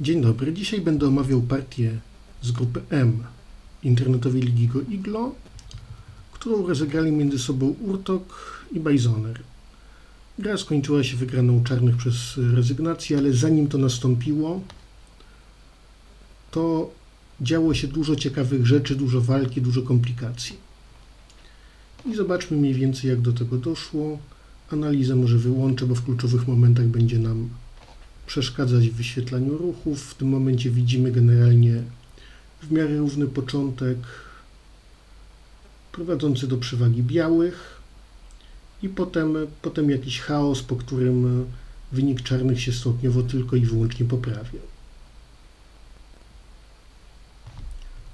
Dzień dobry. Dzisiaj będę omawiał partię z grupy M internetowej ligi Go Iglo, którą rozegrali między sobą Urtok i Bajzoner. Gra skończyła się wygraną czarnych przez rezygnację, ale zanim to nastąpiło, to działo się dużo ciekawych rzeczy, dużo walki, dużo komplikacji. I zobaczmy mniej więcej, jak do tego doszło. Analizę może wyłączę, bo w kluczowych momentach będzie nam przeszkadzać w wyświetlaniu ruchów. W tym momencie widzimy generalnie w miarę równy początek prowadzący do przewagi białych i potem, potem jakiś chaos, po którym wynik czarnych się stopniowo tylko i wyłącznie poprawia.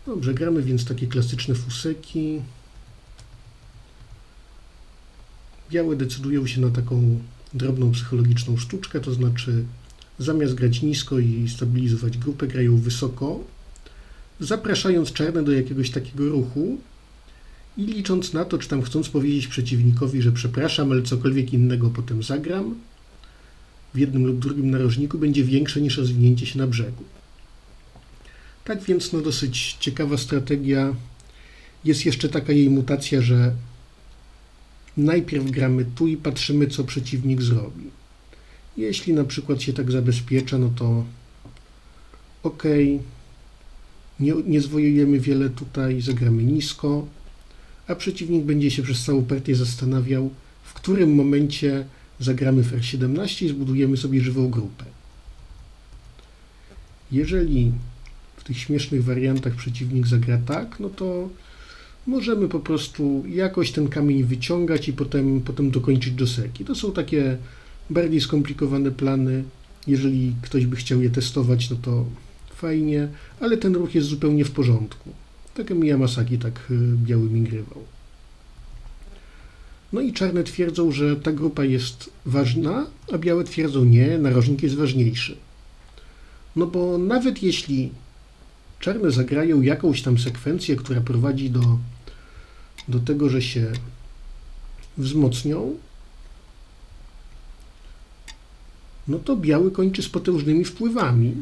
Dobrze, gramy więc takie klasyczne fuseki. Białe decydują się na taką drobną psychologiczną sztuczkę, to znaczy zamiast grać nisko i stabilizować grupę, grają wysoko, zapraszając czarne do jakiegoś takiego ruchu i licząc na to, czy tam chcąc powiedzieć przeciwnikowi, że przepraszam, ale cokolwiek innego potem zagram, w jednym lub drugim narożniku będzie większe niż rozwinięcie się na brzegu. Tak więc no dosyć ciekawa strategia. Jest jeszcze taka jej mutacja, że najpierw gramy tu i patrzymy, co przeciwnik zrobi. Jeśli na przykład się tak zabezpiecza, no to ok, nie, nie zwojujemy wiele tutaj, zagramy nisko, a przeciwnik będzie się przez całą partię zastanawiał, w którym momencie zagramy w R17 i zbudujemy sobie żywą grupę. Jeżeli w tych śmiesznych wariantach przeciwnik zagra tak, no to możemy po prostu jakoś ten kamień wyciągać i potem, potem dokończyć joseki. To są takie bardziej skomplikowane plany. Jeżeli ktoś by chciał je testować, no to fajnie, ale ten ruch jest zupełnie w porządku. Tak jak Yamasaki tak y, białymi grywał. No i czarne twierdzą, że ta grupa jest ważna, a białe twierdzą nie, narożnik jest ważniejszy. No bo nawet jeśli czarne zagrają jakąś tam sekwencję, która prowadzi do, do tego, że się wzmocnią, no to biały kończy z potężnymi wpływami.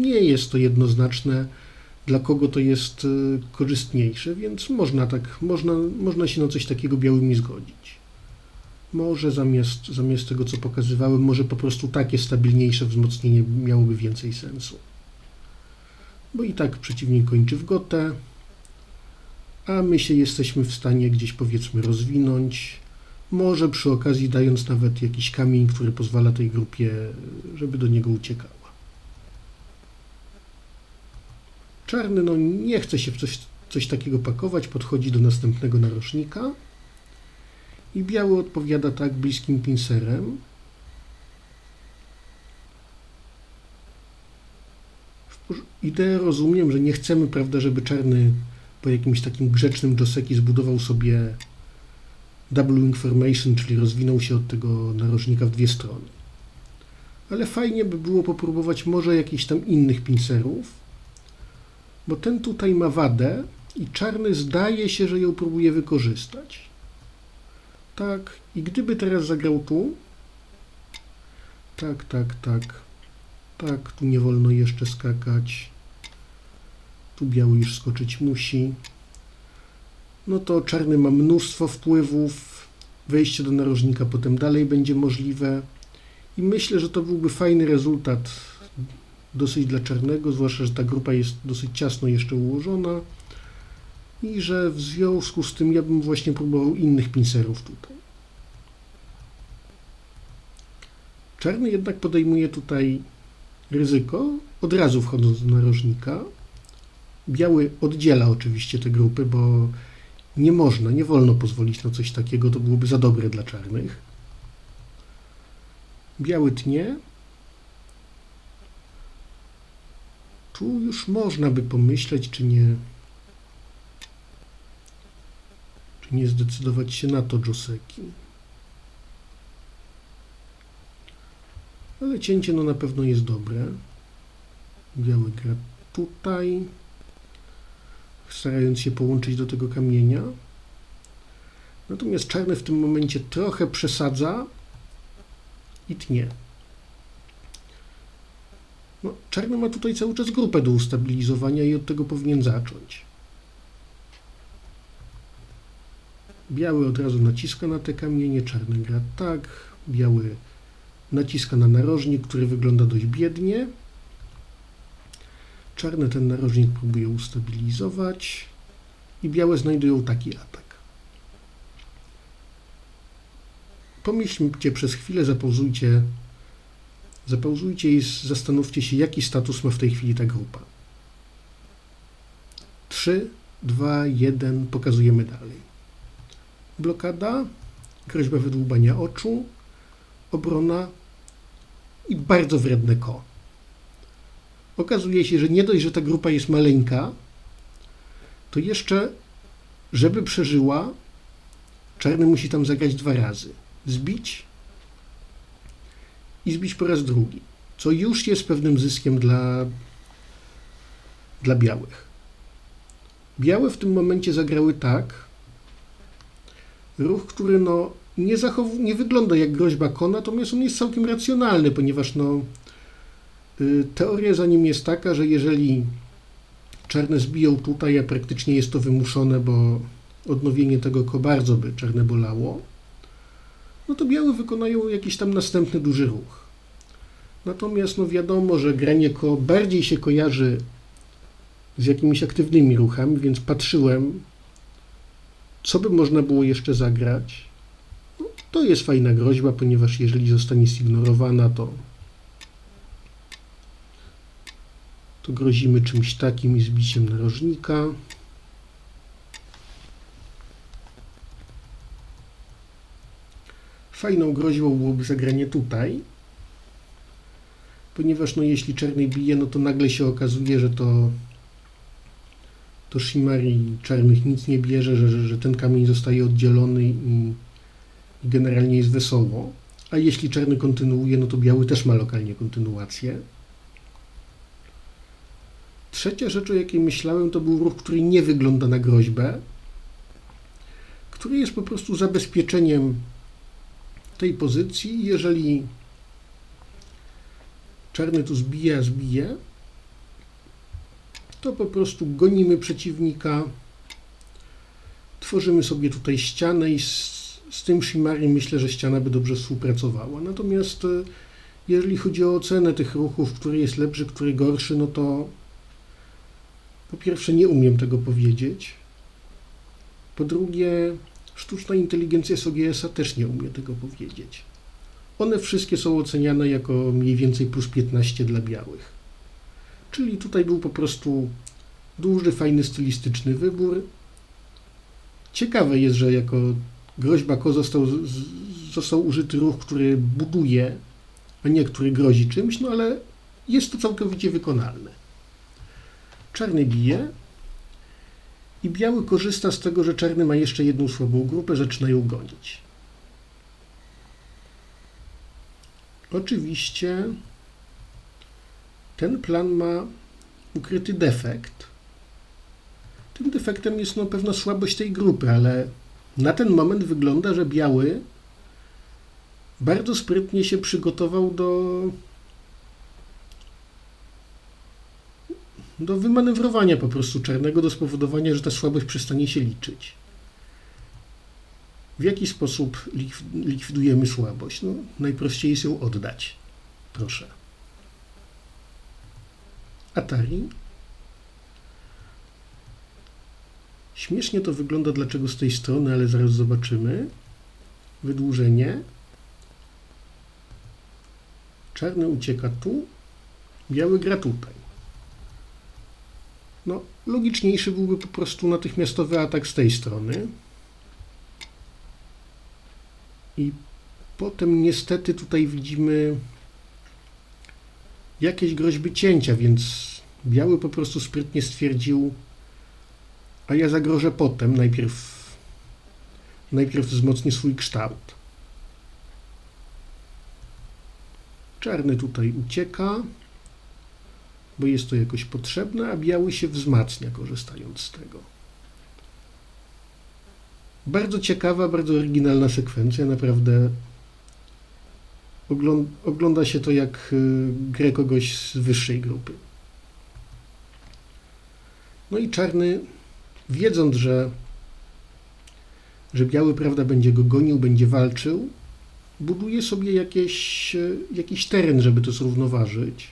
Nie jest to jednoznaczne, dla kogo to jest y, korzystniejsze, więc można tak, można, można się na coś takiego białymi zgodzić. Może zamiast, zamiast tego, co pokazywałem, może po prostu takie stabilniejsze wzmocnienie miałoby więcej sensu. Bo i tak przeciwnik kończy w gotę, a my się jesteśmy w stanie gdzieś powiedzmy rozwinąć, może przy okazji dając nawet jakiś kamień, który pozwala tej grupie, żeby do niego uciekała. Czarny no, nie chce się w coś, coś takiego pakować, podchodzi do następnego narożnika i biały odpowiada tak bliskim pincerem. Ideę rozumiem, że nie chcemy, prawda, żeby czarny po jakimś takim grzecznym Joseki zbudował sobie double information, czyli rozwinął się od tego narożnika w dwie strony. Ale fajnie by było popróbować może jakichś tam innych pincerów, bo ten tutaj ma wadę i czarny zdaje się, że ją próbuje wykorzystać. Tak, i gdyby teraz zagrał tu, tak, tak, tak, tak, tu nie wolno jeszcze skakać, tu biały już skoczyć musi, no to czarny ma mnóstwo wpływów, wejście do narożnika potem dalej będzie możliwe i myślę, że to byłby fajny rezultat dosyć dla czarnego, zwłaszcza, że ta grupa jest dosyć ciasno jeszcze ułożona i że w związku z tym ja bym właśnie próbował innych pincerów tutaj. Czarny jednak podejmuje tutaj ryzyko, od razu wchodząc do narożnika. Biały oddziela oczywiście te grupy, bo nie można, nie wolno pozwolić na coś takiego, to byłoby za dobre dla czarnych. Biały tnie. Tu już można by pomyśleć, czy nie czy nie zdecydować się na to Joseki. Ale cięcie no na pewno jest dobre. Biały gra tutaj starając się połączyć do tego kamienia. Natomiast czarny w tym momencie trochę przesadza i tnie. No, czarny ma tutaj cały czas grupę do ustabilizowania i od tego powinien zacząć. Biały od razu naciska na te kamienie, czarny gra tak, biały naciska na narożnik, który wygląda dość biednie. Czarny ten narożnik próbuje ustabilizować i białe znajdują taki atak. Pomyślcie przez chwilę, zapauzujcie, zapauzujcie i zastanówcie się, jaki status ma w tej chwili ta grupa. 3, 2, 1, pokazujemy dalej. Blokada, groźba wydłubania oczu, obrona i bardzo wredne ko. Okazuje się, że nie dość, że ta grupa jest maleńka, to jeszcze, żeby przeżyła, czarny musi tam zagrać dwa razy. Zbić i zbić po raz drugi, co już jest pewnym zyskiem dla, dla białych. Białe w tym momencie zagrały tak, ruch, który no, nie, nie wygląda jak groźba kona, natomiast on jest całkiem racjonalny, ponieważ no, teoria za nim jest taka, że jeżeli czarne zbiją tutaj, a praktycznie jest to wymuszone, bo odnowienie tego ko bardzo by czarne bolało, no to białe wykonają jakiś tam następny duży ruch. Natomiast no wiadomo, że granie ko bardziej się kojarzy z jakimiś aktywnymi ruchami, więc patrzyłem, co by można było jeszcze zagrać. No, to jest fajna groźba, ponieważ jeżeli zostanie zignorowana, to to grozimy czymś takim i zbiciem narożnika. Fajną groźbą byłoby zagranie tutaj, ponieważ no, jeśli czarny bije, no to nagle się okazuje, że to to Shimari czarnych nic nie bierze, że, że, ten kamień zostaje oddzielony i, i generalnie jest wesoło. A jeśli czarny kontynuuje, no to biały też ma lokalnie kontynuację. Trzecia rzecz, o jakiej myślałem, to był ruch, który nie wygląda na groźbę, który jest po prostu zabezpieczeniem tej pozycji. Jeżeli czarny tu zbije, zbije, to po prostu gonimy przeciwnika, tworzymy sobie tutaj ścianę i z, z tym Shimari myślę, że ściana by dobrze współpracowała. Natomiast e, jeżeli chodzi o ocenę tych ruchów, który jest lepszy, który gorszy, no to po pierwsze nie umiem tego powiedzieć. Po drugie, sztuczna inteligencja z OGS-a też nie umie tego powiedzieć. One wszystkie są oceniane jako mniej więcej plus 15 dla białych. Czyli tutaj był po prostu duży, fajny, stylistyczny wybór. Ciekawe jest, że jako groźba ko został, został użyty ruch, który buduje, a nie który grozi czymś, no ale jest to całkowicie wykonalne. Czarny bije i biały korzysta z tego, że czarny ma jeszcze jedną słabą grupę, zaczynają gonić. Oczywiście ten plan ma ukryty defekt. Tym defektem jest no, pewna słabość tej grupy, ale na ten moment wygląda, że biały bardzo sprytnie się przygotował do, do wymanewrowania po prostu czarnego, do spowodowania, że ta słabość przestanie się liczyć. W jaki sposób likwidujemy słabość? No, najprościej jest ją oddać. Proszę. Atari. Śmiesznie to wygląda dlaczego z tej strony, ale zaraz zobaczymy. Wydłużenie. Czarny ucieka tu, biały gra tutaj. No, logiczniejszy byłby po prostu natychmiastowy atak z tej strony. I potem niestety tutaj widzimy jakieś groźby cięcia, więc biały po prostu sprytnie stwierdził, a ja zagrożę potem, najpierw, najpierw wzmocnię swój kształt. Czarny tutaj ucieka, bo jest to jakoś potrzebne, a biały się wzmacnia, korzystając z tego. Bardzo ciekawa, bardzo oryginalna sekwencja, naprawdę Ogląd- ogląda się to jak y, grę kogoś z wyższej grupy. No i czarny, wiedząc, że, że biały, prawda, będzie go gonił, będzie walczył, buduje sobie jakieś, y, jakiś teren, żeby to zrównoważyć.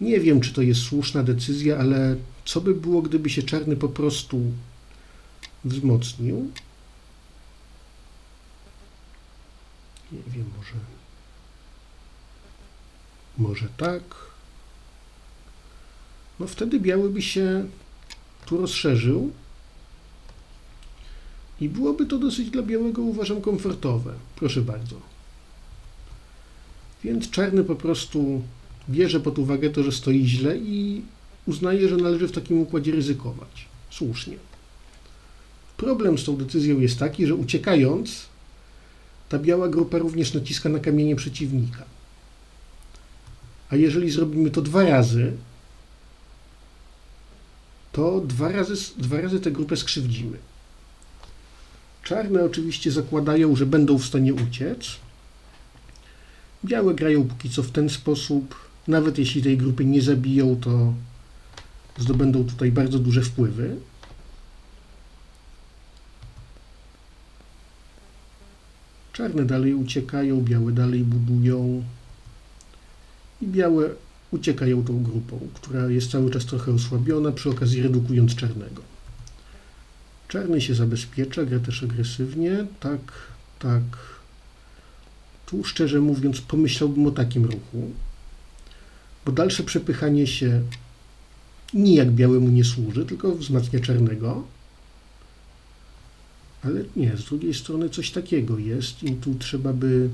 Nie wiem, czy to jest słuszna decyzja, ale co by było, gdyby się czarny po prostu wzmocnił? Nie wiem, może. Może tak. No wtedy biały by się tu rozszerzył. I byłoby to dosyć dla białego, uważam, komfortowe. Proszę bardzo. Więc czarny po prostu bierze pod uwagę to, że stoi źle i uznaje, że należy w takim układzie ryzykować. Słusznie. Problem z tą decyzją jest taki, że uciekając, ta biała grupa również naciska na kamienie przeciwnika. A jeżeli zrobimy to dwa razy, to dwa razy, dwa razy tę grupę skrzywdzimy. Czarne oczywiście zakładają, że będą w stanie uciec. Białe grają póki co w ten sposób. Nawet jeśli tej grupy nie zabiją, to zdobędą tutaj bardzo duże wpływy. Czarne dalej uciekają, białe dalej budują. I białe uciekają tą grupą, która jest cały czas trochę osłabiona, przy okazji redukując czarnego. Czarny się zabezpiecza, gra też agresywnie. Tak, tak. Tu szczerze mówiąc pomyślałbym o takim ruchu, bo dalsze przepychanie się nijak białemu nie służy, tylko wzmacnia czarnego. Ale nie, z drugiej strony coś takiego jest i tu trzeba by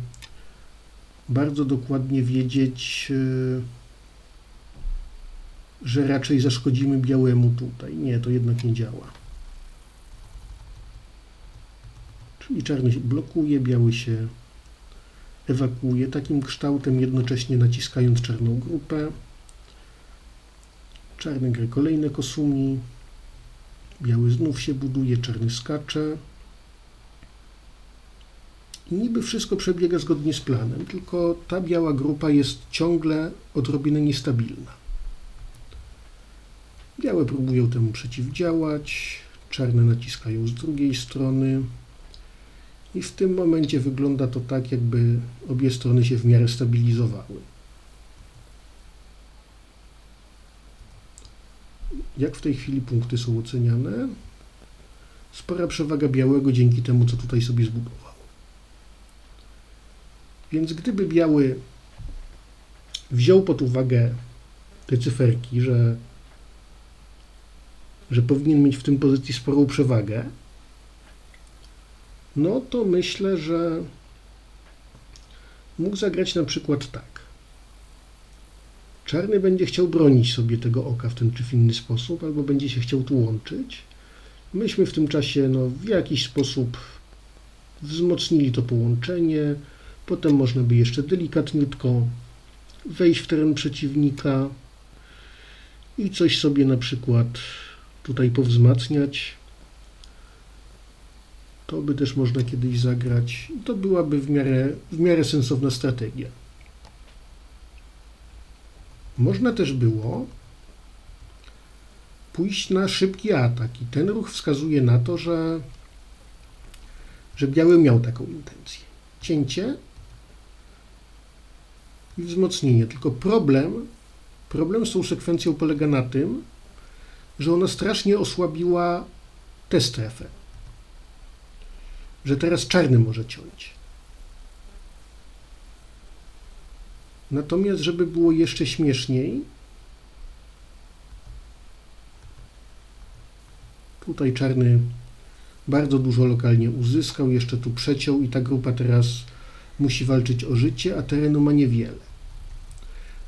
bardzo dokładnie wiedzieć, yy, że raczej zaszkodzimy białemu tutaj. Nie, to jednak nie działa. Czyli czarny blokuje, biały się ewakuuje takim kształtem, jednocześnie naciskając czarną grupę. Czarny gra kolejne kosumi. Biały znów się buduje, czarny skacze. I niby wszystko przebiega zgodnie z planem, tylko ta biała grupa jest ciągle odrobinę niestabilna. Białe próbują temu przeciwdziałać, czarne naciskają z drugiej strony. I w tym momencie wygląda to tak, jakby obie strony się w miarę stabilizowały. Jak w tej chwili punkty są oceniane? Spora przewaga białego dzięki temu, co tutaj sobie zbudował. Więc gdyby biały wziął pod uwagę te cyferki, że, że powinien mieć w tym pozycji sporą przewagę, no to myślę, że mógł zagrać na przykład tak. Czarny będzie chciał bronić sobie tego oka w ten czy w inny sposób, albo będzie się chciał tu łączyć. Myśmy w tym czasie no, w jakiś sposób wzmocnili to połączenie. Potem można by jeszcze delikatniutko wejść w teren przeciwnika i coś sobie na przykład tutaj powzmacniać. To by też można kiedyś zagrać. To byłaby w miarę, w miarę sensowna strategia. Można też było pójść na szybki atak i ten ruch wskazuje na to, że, że biały miał taką intencję. Cięcie i wzmocnienie. Tylko problem, problem z tą sekwencją polega na tym, że ona strasznie osłabiła tę strefę że teraz czarny może ciąć. Natomiast, żeby było jeszcze śmieszniej, tutaj czarny bardzo dużo lokalnie uzyskał, jeszcze tu przeciął i ta grupa teraz musi walczyć o życie, a terenu ma niewiele.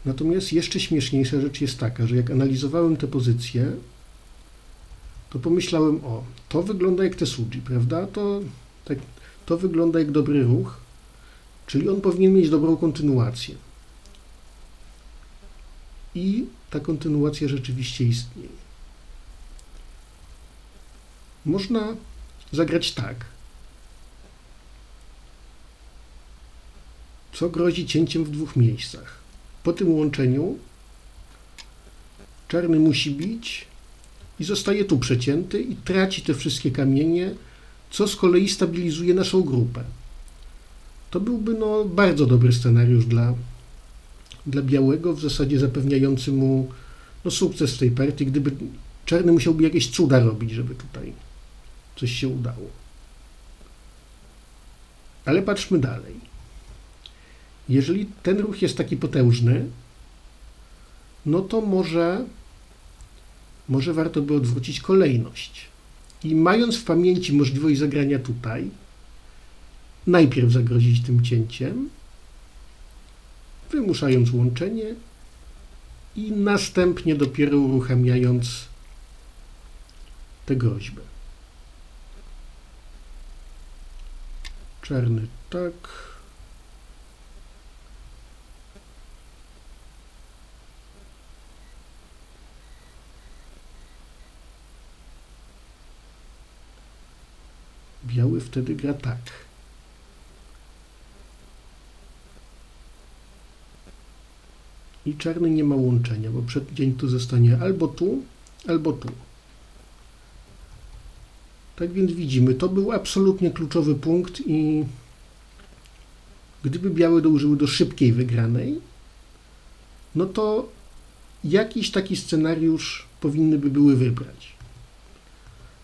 Natomiast jeszcze śmieszniejsza rzecz jest taka, że jak analizowałem te pozycje, to pomyślałem, o, to wygląda jak Tesuji, prawda? To tak, to wygląda jak dobry ruch, czyli on powinien mieć dobrą kontynuację. I ta kontynuacja rzeczywiście istnieje. Można zagrać tak. co grozi cięciem w dwóch miejscach. Po tym łączeniu czarny musi bić i zostaje tu przecięty i traci te wszystkie kamienie, co z kolei stabilizuje naszą grupę. To byłby no, bardzo dobry scenariusz dla, dla białego, w zasadzie zapewniający mu no, sukces tej partii, gdyby czarny musiałby jakieś cuda robić, żeby tutaj coś się udało. Ale patrzmy dalej. Jeżeli ten ruch jest taki potężny, no to może, może warto by odwrócić kolejność. I mając w pamięci możliwość zagrania tutaj, najpierw zagrozić tym cięciem, wymuszając łączenie i następnie dopiero uruchamiając tę groźbę. Czarny tak. Biały wtedy gra tak. I czarny nie ma łączenia, bo przeddzień tu zostanie albo tu, albo tu. Tak więc widzimy, to był absolutnie kluczowy punkt i gdyby białe dążyły do szybkiej wygranej, no to jakiś taki scenariusz powinny by były wybrać.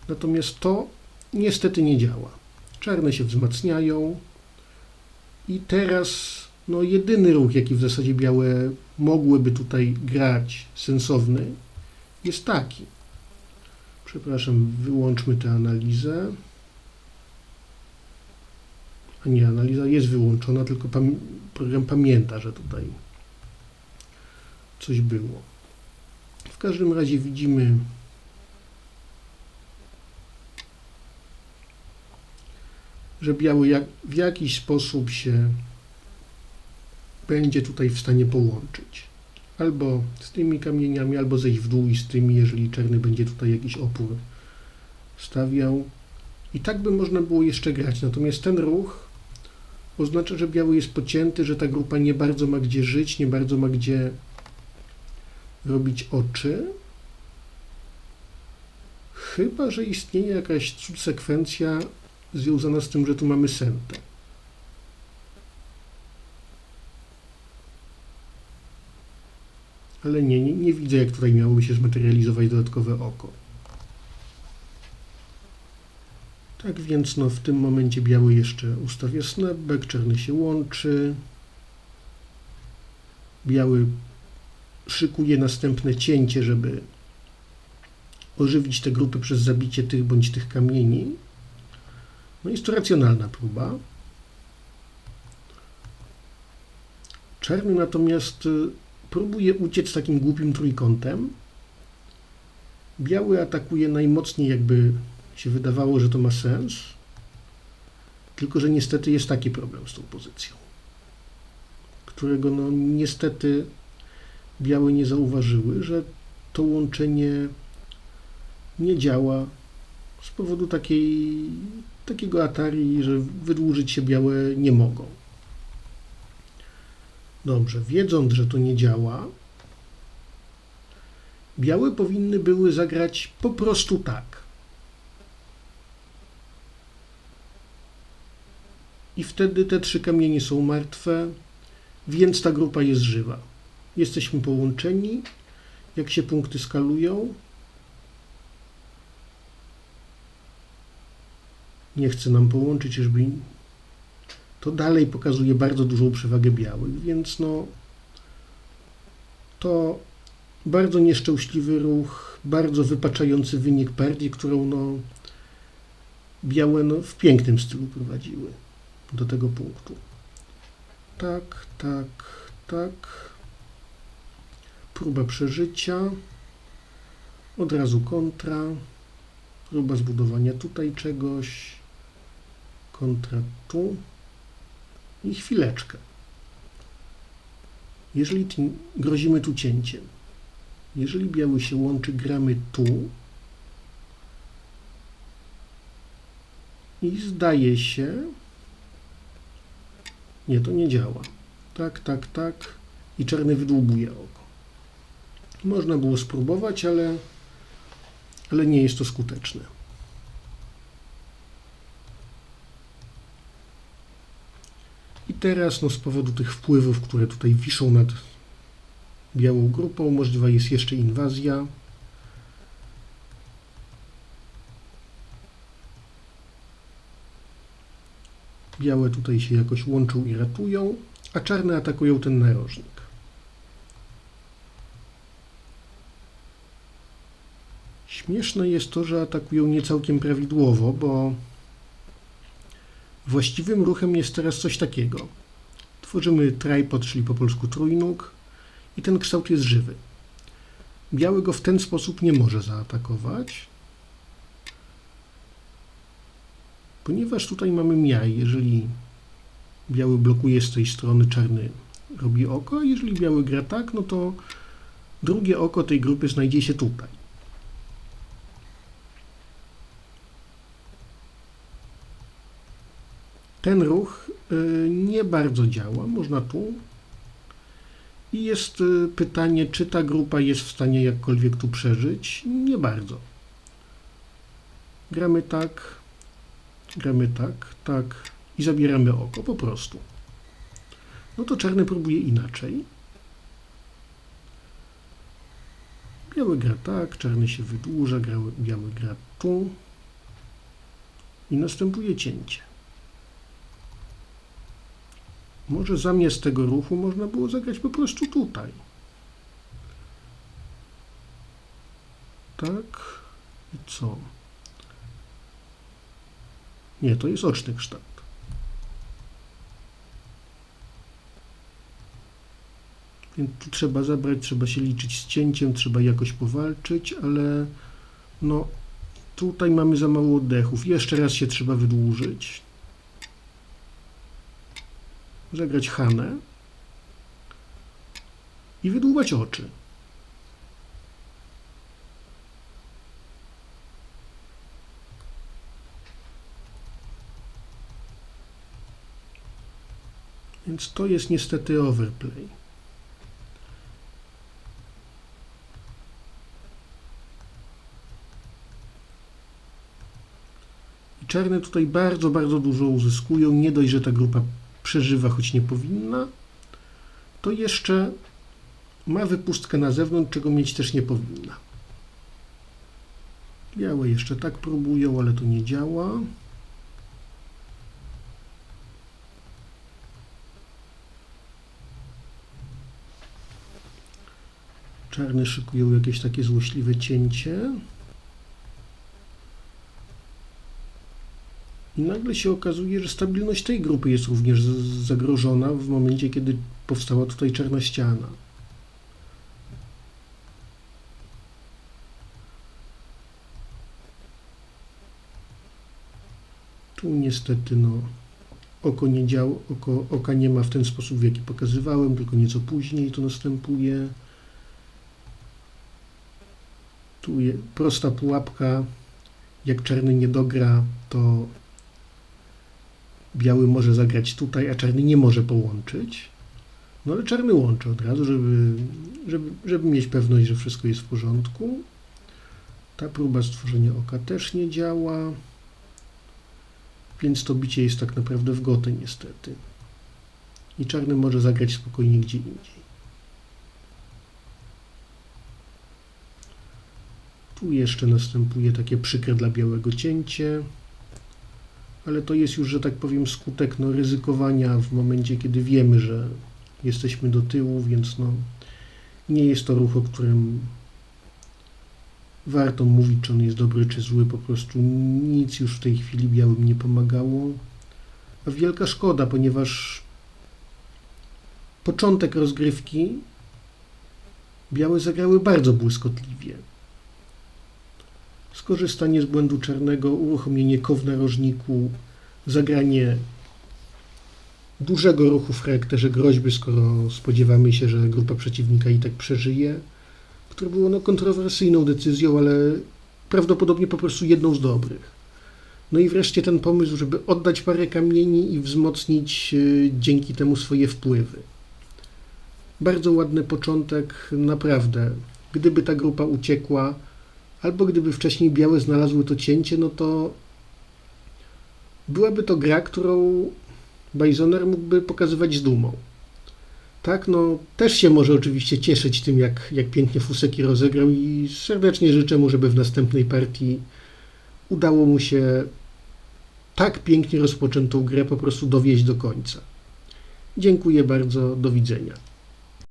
Natomiast to niestety nie działa. Czarne się wzmacniają i teraz no, jedyny ruch, jaki w zasadzie białe mogłyby tutaj grać, sensowny, jest taki. Przepraszam, wyłączmy tę analizę. A nie, analiza jest wyłączona, tylko pam program pamięta, że tutaj coś było. W każdym razie widzimy że biały jak, w jakiś sposób się będzie tutaj w stanie połączyć. Albo z tymi kamieniami, albo zejść w dół i z tymi, jeżeli czarny będzie tutaj jakiś opór stawiał. I tak by można było jeszcze grać. Natomiast ten ruch oznacza, że biały jest pocięty, że ta grupa nie bardzo ma gdzie żyć, nie bardzo ma gdzie robić oczy. Chyba, że istnieje jakaś cud sekwencja związana z tym, że tu mamy sentę. Ale nie, nie, nie widzę, jak tutaj miałoby się zmaterializować dodatkowe oko. Tak więc no, w tym momencie biały jeszcze ustawia snapback, czarny się łączy. Biały szykuje następne cięcie, żeby ożywić te grupy przez zabicie tych bądź tych kamieni. No jest to racjonalna próba. Czarny natomiast y, próbuje uciec takim głupim trójkątem. Biały atakuje najmocniej, jakby się wydawało, że to ma sens. Tylko, że niestety jest taki problem z tą pozycją, którego no niestety białe nie zauważyły, że to łączenie nie działa z powodu takiej, takiego Atari, że wydłużyć się białe nie mogą. Dobrze, wiedząc, że to nie działa, białe powinny były zagrać po prostu tak. I wtedy te trzy kamienie są martwe, więc ta grupa jest żywa. Jesteśmy połączeni. Jak się punkty skalują, nie chce nam połączyć, żeby to dalej pokazuje bardzo dużą przewagę białych, więc no to bardzo nieszczęśliwy ruch, bardzo wypaczający wynik partii, którą no białe no, w pięknym stylu prowadziły do tego punktu. Tak, tak, tak. Próba przeżycia. Od razu kontra. Próba zbudowania tutaj czegoś. Kontra tu. I chwileczkę. Jeżeli grozimy tu cięciem, jeżeli biały się łączy, gramy tu i zdaje się, nie, to nie działa. Tak, tak, tak. I czarny wydłubuje oko. Można było spróbować, ale, ale nie jest to skuteczne. Teraz, no z powodu tych wpływów, które tutaj wiszą nad białą grupą, możliwa jest jeszcze inwazja. Białe tutaj się jakoś łączą i ratują, a czarne atakują ten narożnik. Śmieszne jest to, że atakują nie całkiem prawidłowo, bo właściwym ruchem jest teraz coś takiego. Tworzymy tripod, czyli po polsku trójnóg i ten kształt jest żywy. Biały go w ten sposób nie może zaatakować, ponieważ tutaj mamy miar. Jeżeli biały blokuje z tej strony, czarny robi oko, a jeżeli biały gra tak, no to drugie oko tej grupy znajdzie się tutaj. Ten ruch y, nie bardzo działa, można tu. I jest y, pytanie, czy ta grupa jest w stanie jakkolwiek tu przeżyć? Nie bardzo. Gramy tak, gramy tak, tak i zabieramy oko po prostu. No to czarny próbuje inaczej. Biały gra tak, czarny się wydłuża, biały, biały gra tu i następuje cięcie. Może zamiast tego ruchu można było zagrać po prostu tutaj. Tak. I co? Nie, to jest oczny kształt. Więc tu trzeba zabrać, trzeba się liczyć z cięciem, trzeba jakoś powalczyć, ale no tutaj mamy za mało oddechów. Jeszcze raz się trzeba wydłużyć zagrać Hanę i wydłubać oczy. Więc to jest niestety overplay. I czarne tutaj bardzo, bardzo dużo uzyskują. Nie dość, że ta grupa przeżywa, choć nie powinna, to jeszcze ma wypustkę na zewnątrz, czego mieć też nie powinna. Białe jeszcze tak próbują, ale to nie działa. Czarne szykują jakieś takie złośliwe cięcie. Nagle się okazuje, że stabilność tej grupy jest również zagrożona w momencie, kiedy powstała tutaj czarna ściana. Tu niestety no, oko nie działa, oko, oka nie ma w ten sposób, w jaki pokazywałem, tylko nieco później to następuje. Tu jest prosta pułapka. Jak czarny nie dogra, to biały może zagrać tutaj, a czarny nie może połączyć. No ale czarny łączy od razu, żeby, żeby, żeby mieć pewność, że wszystko jest w porządku. Ta próba stworzenia oka też nie działa, więc to bicie jest tak naprawdę w gotę niestety. I czarny może zagrać spokojnie gdzie indziej. Tu jeszcze następuje takie przykre dla białego cięcie ale to jest już, że tak powiem, skutek no, ryzykowania w momencie, kiedy wiemy, że jesteśmy do tyłu, więc no, nie jest to ruch, o którym warto mówić, czy on jest dobry, czy zły. Po prostu nic już w tej chwili białym nie pomagało. A wielka szkoda, ponieważ początek rozgrywki białe zagrały bardzo błyskotliwie. Skorzystanie z błędu czarnego, uruchomienie kow narożniku, zagranie dużego ruchu w charakterze groźby, skoro spodziewamy się, że grupa przeciwnika i tak przeżyje, które było no, kontrowersyjną decyzją, ale prawdopodobnie po prostu jedną z dobrych. No i wreszcie ten pomysł, żeby oddać parę kamieni i wzmocnić yy, dzięki temu swoje wpływy. Bardzo ładny początek, naprawdę. Gdyby ta grupa uciekła, albo gdyby wcześniej białe znalazły to cięcie, no to byłaby to gra, którą Bisoner mógłby pokazywać z dumą. Tak, no też się może oczywiście cieszyć tym, jak, jak pięknie Fuseki rozegrał i serdecznie życzę mu, żeby w następnej partii udało mu się tak pięknie rozpoczętą grę po prostu dowieść do końca. Dziękuję bardzo, do widzenia.